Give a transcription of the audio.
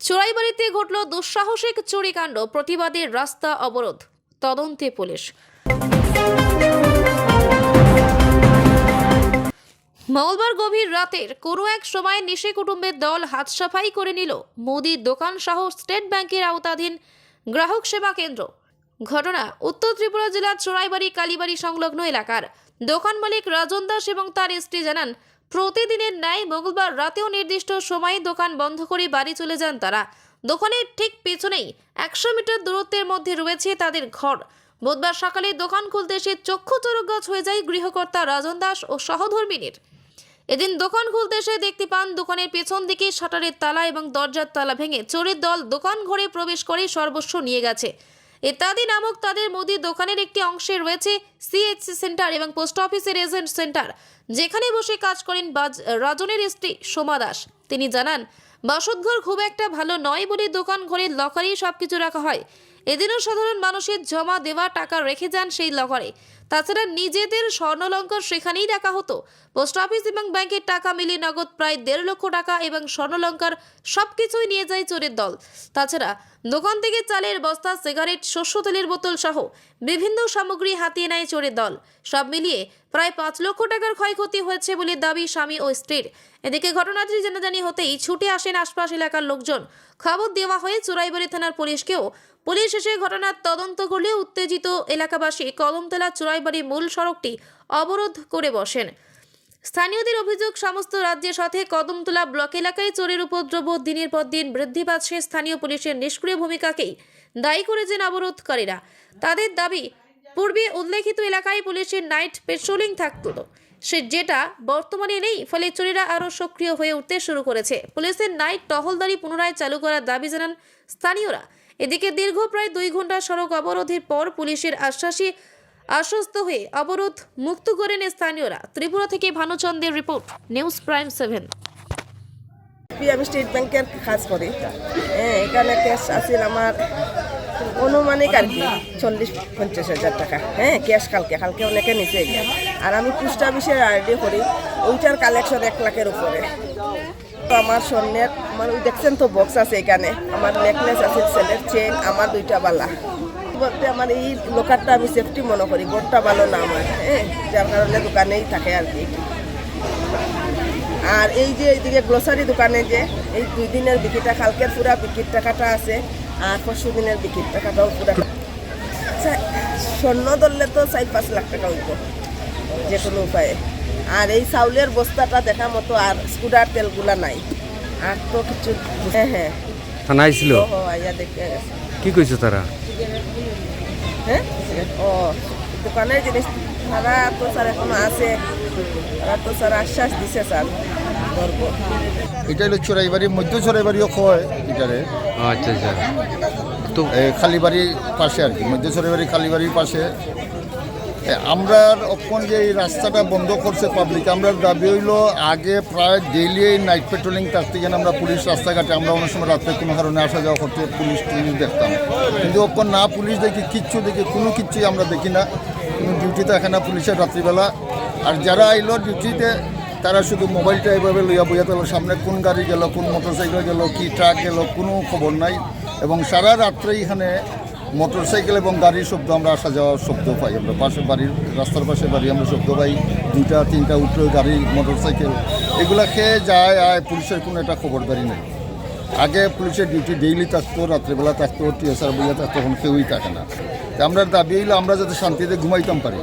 চোরাইবাড়িতে ঘটল দুঃসাহসিক চুরিকাণ্ড প্রতিবাদের রাস্তা অবরোধ, তদন্তে পুলিশ। মঙ্গলবার গভীর রাতের কোনো এক সময় নিশে কুটুম্বের দল হাত সাফাই করে নিল মুদির দোকান সহ স্টেট ব্যাংকের আওতাধীন গ্রাহক সেবা কেন্দ্র। ঘটনা উত্তর ত্রিপুরা জেলার চোরাইবাড়ি কালীবাড়ি সংলগ্ন এলাকার। দোকান মালিক রাজন দাস এবং তার স্ত্রী জানান প্রতিদিনের ন্যায় মঙ্গলবার রাতেও নির্দিষ্ট সময়ে দোকান বন্ধ করে বাড়ি চলে যান তারা। দোকানের ঠিক পেছনেই একশো মিটার দূরত্বের মধ্যে রয়েছে তাদের ঘর। বুধবার সকালে দোকান খুলতে এসে চক্ষু চরক গাছ হয়ে যায় গৃহকর্তা রাজন দাস ও সহধর্মিনীর। এদিন দোকান খুলতে এসে দেখতে পান দোকানের পেছন দিকে শাটারের তালা এবং দরজার তালা ভেঙে চোরের দল দোকান ঘরে প্রবেশ করে সর্বস্ব নিয়ে গেছে। ইত্যাদি নামক তাদের মুদির দোকানের একটি অংশে রয়েছে সিএইচসি সেন্টার এবং পোস্ট অফিসের এজেন্ট সেন্টার, যেখানে বসে কাজ করেন রাজনের স্ত্রী সোমা দাস। তিনি জানান বাসতঘর খুব একটা ভালো নয় বলে দোকান, ঘরের লকারেই সবকিছু রাখা হয়। এদিনও সাধারণ মানুষের জমা দেওয়া টাকা রেখে যান সেই লকারে। তাছাড়া নিজেদের স্বর্ণলঙ্কার সেখানেই রাখা হতো। পোস্ট অফিস এবং ব্যাংকের টাকা মিলিয়ে নগদ প্রায় দেড় লক্ষ টাকা এবং স্বর্ণলঙ্কার সব কিছুই নিয়ে যায় চোরের দল। তাছাড়া দোকান থেকে চালের বস্তা, সিগারেট, শস্য তেলের বোতল সহ বিভিন্ন সামগ্রী হাতিয়ে নেয় চোরের দল। সব মিলিয়ে প্রায় পাঁচ লক্ষ টাকার ক্ষয়ক্ষতি হয়েছে বলে দাবি স্বামী ও স্ত্রীর। এদিকে ঘটনাটি জানাজানি হতেই ছুটে আসেন আশপাশ এলাকার লোকজন। খবর দেওয়া হয়ে চোরাইবাড়ি থানার পুলিশকেও পুলিশ এসে ঘটনার তদন্ত করলে উত্তেজিত এলাকাবাসী কদমতলা চোরাইবাড়ি মূল সড়কটি অবরোধ করে বসেন। স্থানীয়দের অভিযোগ, সমস্ত রাজ্যের সাথে কদমতলা ব্লক এলাকায় চোরের উপদ্রব দিনের পর দিন বৃদ্ধি পাচ্ছে স্থানীয় পুলিশের নিষ্ক্রিয় ভূমিকাকেই দায়ী করেছেন অবরোধকারীরা। তাদের দাবি, পূর্বে উল্লেখিত এলাকায় পুলিশের নাইট পেট্রোলিং থাকতো। সে যেটা বর্তমানে নেই, ফলে চোরেরা আরও সক্রিয় হয়ে উঠতে শুরু করেছে। পুলিশের নাইট টহলদারি পুনরায় চালু করার দাবি জানান স্থানীয়রা। এদিকে দীর্ঘ প্রায় দুই ঘণ্টা সড়ক অবরোধের পর পুলিশের আশ্বাসী আশ্বস্ত হয়ে অবরোধ মুক্ত করেন স্থানীয়রা। ত্রিপুরা থেকে ভানুচন্দ্রের রিপোর্ট, নিউজ প্রাইম সেভেন। আমি স্টেট ব্যাংকের কাজ করি। হ্যাঁ এখানে ক্যাশ আছিল আমার অনুমানিক আর কি, চল্লিশ, পঞ্চাশ হাজার টাকা। হ্যাঁ ক্যাশ কালকে কালকে অনেকে নিচে গিয়া আর আমি পোস্ট অফিসের আরডি করি। ওইটার কালেকশন এক লাখের উপরে। তো আমার স্বর্ণের ওই দেখছেন তো বক্স আছে এখানে। আমার নেকলেস আছে, ছেলের চেন আমার দুইটা বালা। বলতে আমার এই লোকারটা আমি সেফটি মনে করি গোটটা ভালো না আমার হ্যাঁ? যার কারণে দোকানেই থাকে আর কি। আর এই যে এইদিকে গ্লোসারি দোকানে যে, এই দুই দিনের বিক্রিটা, কালকের পুরা বিক্রির টাকাটা আছে, আর পরশু দিনের বিক্রির টাকাটাও পুরা। স্বর্ণ ধরলে তো চার পাঁচ লাখ টাকা হইব যে কোনো উপায়ে। আর এই চাউলের বস্তাটা দেখা মতো আর স্কুটার তেলগুলা নাই। আর তো কিছু হ্যাঁ হ্যাঁ। থানা আইছিল? আইয়া দেখে গেছে। কি কইছো তারা? হ্যাঁ? ও দোকানের জিনিস তারা তো স্যার এখনও আছে। তারা তো স্যার আশ্বাস দিছে স্যার। ধরবো। এটা হলো চোরাইবাড়ি মধ্য চোরাইবাড়িও কয় এটারে? আচ্ছা আচ্ছা। তো এ, খালিবাড়ির পাশে আর কি মধ্য চোরাইবাড়ি খালিবাড়ির পাশে। আমরা অখন যে এই রাস্তাটা বন্ধ করছে পাবলিক আমরা দাবি হইল আগে প্রায় ডেইলি নাইট পেট্রোলিং থাকতে গেলে আমরা পুলিশ রাস্তাঘাটে, আমরা অনেক সময় রাত্রে কোনো কারণে আসা যাওয়া করতে পুলিশ টুলিশ দেখতাম। কিন্তু অখন না, পুলিশ দেখি কিচ্ছু দেখি কোনো কিচ্ছুই আমরা দেখি না। কোনো ডিউটি থাকে না পুলিশের রাত্রিবেলা। আর যারা আইলো ডিউটিতে তারা শুধু মোবাইলটা এইভাবে লইয়া বইয়া পেল সামনে কোন গাড়ি গেল, কোন মোটরসাইকেল গেল, কি ট্রাক গেল, কোনো খবর নাই। এবং সারা রাত্রে এখানে মোটরসাইকেল এবং গাড়ির শব্দ আমরা আসা যাওয়ার শব্দ পাই। আমরা পাশে বাড়ির, রাস্তার পাশে বাড়ি আমরা শব্দ পাই। দুইটা, তিনটা, উঠল গাড়ি, মোটরসাইকেল। এগুলা খেয়ে যায়, আয়, পুলিশের কোনো একটা খবরদারি নেই। আগে পুলিশের ডিউটি ডেইলি থাকতো, রাত্রেবেলা থাকতো টিএসআর বইয়া থাকতো, এখন কেউই থাকে না। আমরা দাবি আমরা যাতে শান্তিতে ঘুমাইতাম পারি।